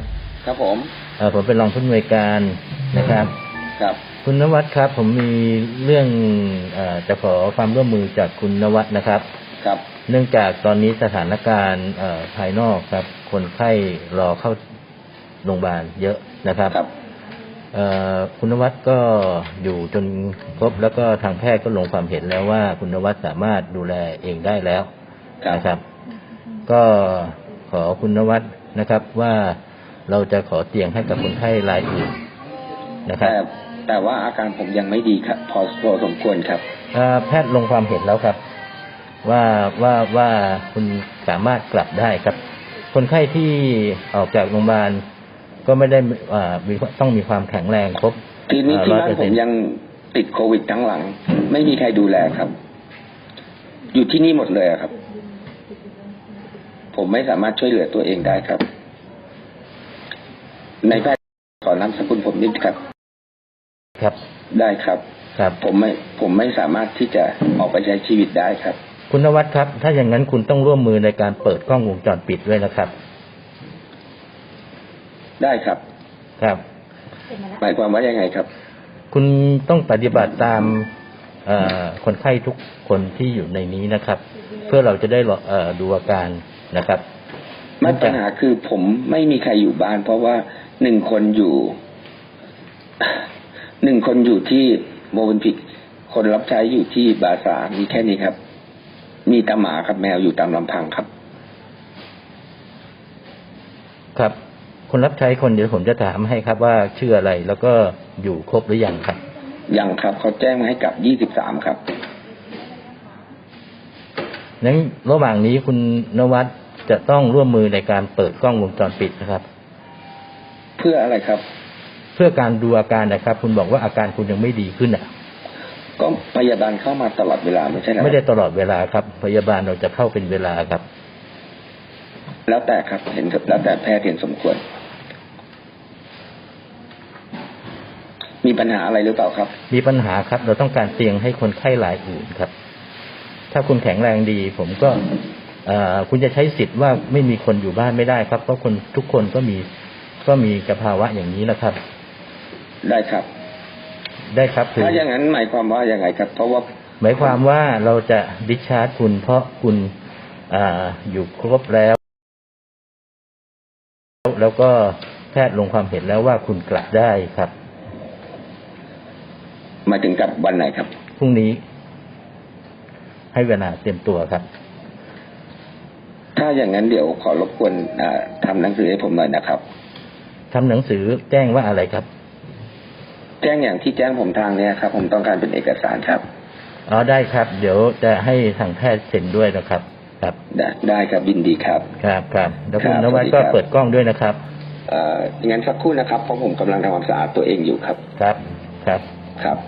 ครับ ครับผมเอ่อผมเป็นรองผู้อำนวยการนะครับ ครับ คุณนวัดครับ ผมมีเรื่องเออจะขอความร่วมมือจากคุณนวัดนะครับ ครับ เนื่องจากตอนนี้สถานการณ์เอ่อภายนอกครับ คนไข้รอเข้าโรงพยาบาลเยอะนะครับครับเอ่อคุณนวัดก็อยู่จนครบแล้วก็ทางแพทย์ก็ลงความเห็นแล้วว่า คุณนวัดสามารถดูแลเองได้แล้วครับนะครับ ก็ขอคุณนวัดนะครับว่า เราจะขอเตียงให้กับคนไข้รายอื่นนะครับแต่แต่ว่าอาการผมยังไม่ดีครับ พอพอสมควรครับเอ่อแพทย์ลงความเห็นแล้วครับ ว่าว่าว่าคุณสามารถกลับได้ครับ คนไข้ที่ออกจากโรงพยาบาลก็ไม่ได้อ่ามีต้องมีความแข็งแรงครบทีนี้ที่บ้านผม100%ยังติดโควิดทั้งหลัง ไม่มีใครดูแลครับ อยู่ที่นี่หมดเลยอะครับ ผมไม่สามารถช่วยเหลือตัวเองได้ครับ ในแพทย์ขอนามสกุลผมนิดครับ ครับ ได้ครับ ครับ ผมไม่ผมไม่สามารถที่จะออกไปใช้ชีวิตได้ครับ คุณนวัดครับ ถ้าอย่างนั้นคุณต้องร่วมมือในการเปิดกล้องวงจรปิดด้วยนะครับ ได้ครับ ครับหมายความว่ายังไงครับ คุณต้องปฏิบัติตามเอ่อคนไข้ทุกคนที่อยู่ในนี้นะครับ เพื่อเราจะได้รอเอ่อดูอาการนะครับไม่ปัญหาคือผมไม่มีใครอยู่บ้าน เพราะว่า หนึ่งคนอยู่หนึ่งคนอยู่ที่โมบินพิกคนรับใช้อยู่ที่บาซาร์มีแค่นี้ครับ มีตาหมากับแมวอยู่ตามลำพังครับ ครับ คนรับใช้คนเดี๋ยวผมจะถามให้ครับว่าชื่ออะไรแล้วก็อยู่ครบหรือยังครับ ยังครับ เขาแจ้งมาให้กลับยี่สิบสามครับนั้นระหว่างนี้คุณนวัดจะต้องร่วมมือในการเปิดกล้องวงจรปิดนะครับ เพื่ออะไรครับ เพื่อการดูอาการนะครับ คุณบอกว่าอาการคุณยังไม่ดีขึ้นอะ ก็พยาบาลเข้ามาตลอดเวลาไม่ใช่เหรอไม่ได้ตลอดเวลาครับ พยาบาลเราจะเข้าเป็นเวลาครับ แล้วแต่ครับเห็นครับแล้วแต่แพทย์เห็นสมควร มีปัญหาอะไรหรือเปล่าครับ มีปัญหาครับ เราต้องการเตียงให้คนไข้รายอื่นครับ ถ้าคุณแข็งแรงดี ผมก็เอ่อคุณจะใช้สิทธิ์ว่าไม่มีคนอยู่บ้านไม่ได้ครับ เพราะคนทุกคนก็มี ก็มีสภาวะอย่างนี้นะครับ ได้ครับ ได้ครับคือถ้าอย่างนั้นหมายความว่ายังไงครับ เพราะว่า หมายความว่าเราจะดิชาร์จคุณเพราะคุณอ่าอยู่ครบแล้ว แล้วก็แพทย์ลงความเห็นแล้วว่าคุณกลับได้ครับหมายถึงกลับวันไหนครับพรุ่งนี้ ให้เวลาเตรียมตัวครับ ถ้าอย่างนั้นเดี๋ยวขอรบกวนอ่าทำหนังสือให้ผมหน่อยนะครับ ทำหนังสือแจ้งว่าอะไรครับ แจ้งอย่างที่แจ้งผมทางเนี้ยครับ ผมต้องการเป็นเอกสารครับอ๋อได้ครับ เดี๋ยวจะให้ทางแพทย์เซ็นด้วยนะครับ ครับ ได้ได้ครับยินดีครับ ครับครับแล้วคุณครับนวัดสวัสดีก็ครับเปิดกล้องด้วยนะครับเอ่องั้นสักครู่นะครับเพราะผมกำลังทำความสะอาดตัวเองอยู่ครับ ครับครับครับ